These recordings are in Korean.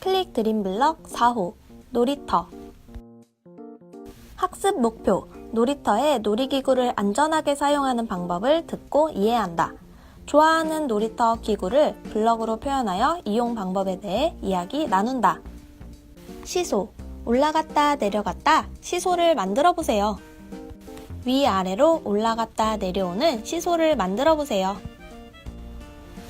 클릭 드림블럭 4호 놀이터 학습 목표 놀이터에 놀이기구를 안전하게 사용하는 방법을 듣고 이해한다. 좋아하는 놀이터 기구를 블럭으로 표현하여 이용 방법에 대해 이야기 나눈다. 시소 올라갔다 내려갔다 시소를 만들어 보세요. 위아래로 올라갔다 내려오는 시소를 만들어 보세요.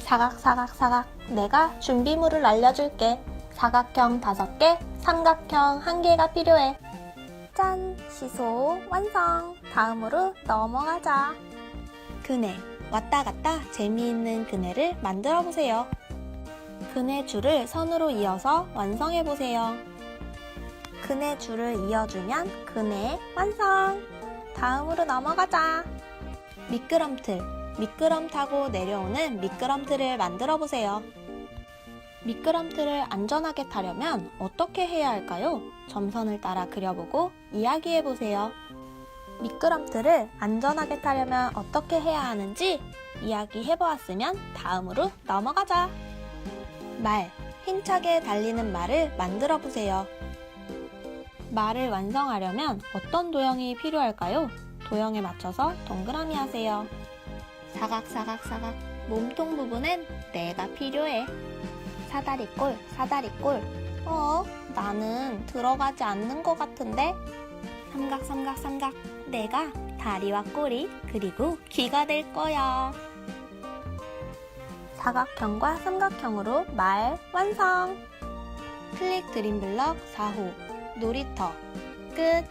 사각사각사각 내가 준비물을 알려줄게. 사각형 5개, 삼각형 1개가 필요해. 짠! 시소 완성! 다음으로 넘어가자. 그네. 왔다 갔다 재미있는 그네를 만들어 보세요. 그네 줄을 선으로 이어서 완성해 보세요. 그네 줄을 이어주면 그네 완성! 다음으로 넘어가자. 미끄럼틀. 미끄럼 타고 내려오는 미끄럼틀을 만들어 보세요. 미끄럼틀을 안전하게 타려면 어떻게 해야 할까요? 점선을 따라 그려보고 이야기해 보세요. 미끄럼틀을 안전하게 타려면 어떻게 해야 하는지 이야기해 보았으면 다음으로 넘어가자. 말. 힘차게 달리는 말을 만들어 보세요. 말을 완성하려면 어떤 도형이 필요할까요? 도형에 맞춰서 동그라미 하세요. 사각사각사각 몸통 부분엔 내가 필요해. 사다리꼴, 사다리꼴. 어, 나는 들어가지 않는 것 같은데? 삼각, 삼각, 삼각. 내가 다리와 꼬리, 그리고 귀가 될 거야. 사각형과 삼각형으로 말 완성! 클릭 드림블럭 4호 놀이터 끝